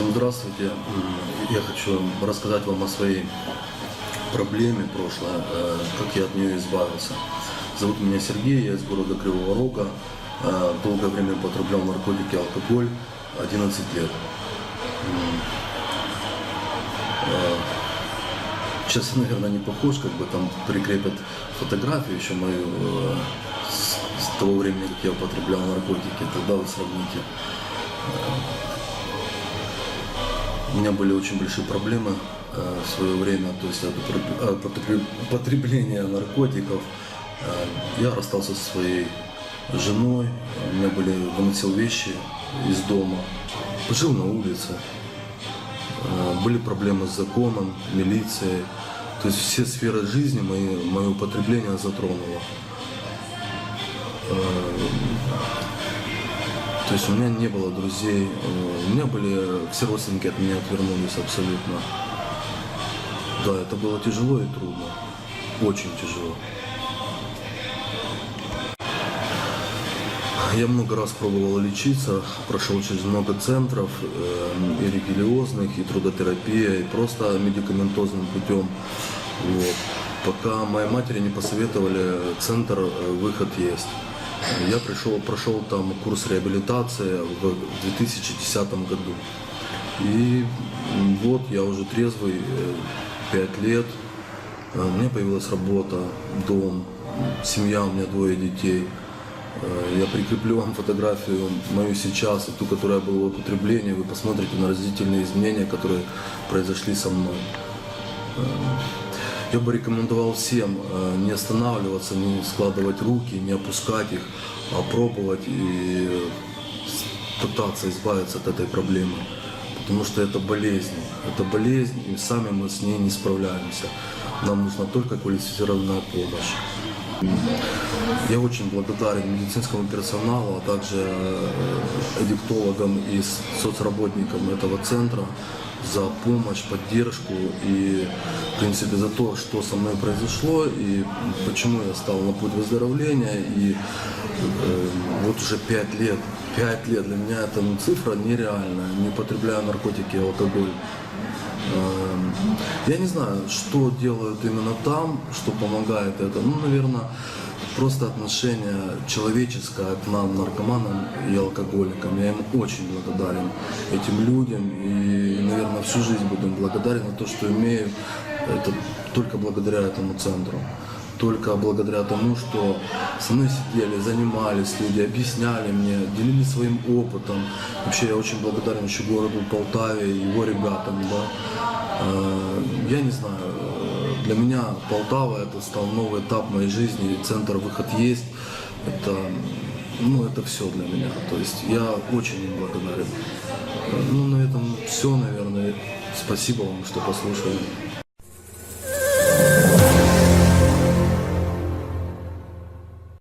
Всем здравствуйте. Я хочу рассказать вам о своей проблеме прошлой, э, как я от нее избавился. Зовут меня Сергей, я из города Кривого Рога. Э, Долгое время употреблял наркотики, алкоголь, 11 лет. Э, Сейчас, наверное, не похож, как бы там прикрепят фотографию еще мою с того времени, как я употреблял наркотики, тогда вы сравните. У меня были очень большие проблемы э, в свое время, то есть от употребления наркотиков. Э, Я расстался со своей женой, у меня были, выносил вещи из дома, жил на улице. Э, Были проблемы с законом, милицией. То есть все сферы жизни мои, мое употребление затронуло. То есть у меня не было друзей, э, у меня были, все родственники от меня отвернулись абсолютно. Да, это было тяжело и трудно, очень тяжело. Я много раз пробовал лечиться, прошел через много центров, э, и религиозных, и трудотерапия, и просто медикаментозным путем. Вот. Пока моей матери не посоветовали, центр э, выход есть. Я пришел, прошел там курс реабилитации в 2010 году. И вот я уже трезвый, 5 лет. Э, У меня появилась работа, дом, семья, у меня двое детей. Э, Я прикреплю вам фотографию мою сейчас и ту, которая была в употреблении. Вы посмотрите на разительные изменения, которые произошли со мной. Я бы рекомендовал всем э, не останавливаться, не складывать руки, не опускать их, а пробовать и пытаться избавиться от этой проблемы. Потому что это болезнь. Это болезнь, и сами мы с ней не справляемся. Нам нужна только квалифицированная помощь. Я очень благодарен медицинскому персоналу, а также эдиктологам и соцработникам этого центра за помощь, поддержку и, принципе, за то, что со мной произошло и почему я стал на путь выздоровления. И э, вот уже пять лет, пять лет для меня это ну, цифра нереальная. Не употребляю наркотики и алкоголь. Эм, Я не знаю, что делают именно там, что помогает это. Ну, наверное, просто отношение человеческое к нам, наркоманам и алкоголикам. Я им очень благодарен, этим людям. И, наверное, всю жизнь буду им благодарен за то, что имею. Это только благодаря этому центру. Только благодаря тому, что со мной сидели, занимались люди, объясняли мне, делились своим опытом. Вообще я очень благодарен еще городу Полтаве, его ребятам. Да. Э, Я не знаю, э, для меня Полтава это стал новый этап моей жизни, центр выход есть. Это, ну, это все для меня. То есть я очень им благодарен. Э, Ну, на этом все, наверное. Спасибо вам, что послушали.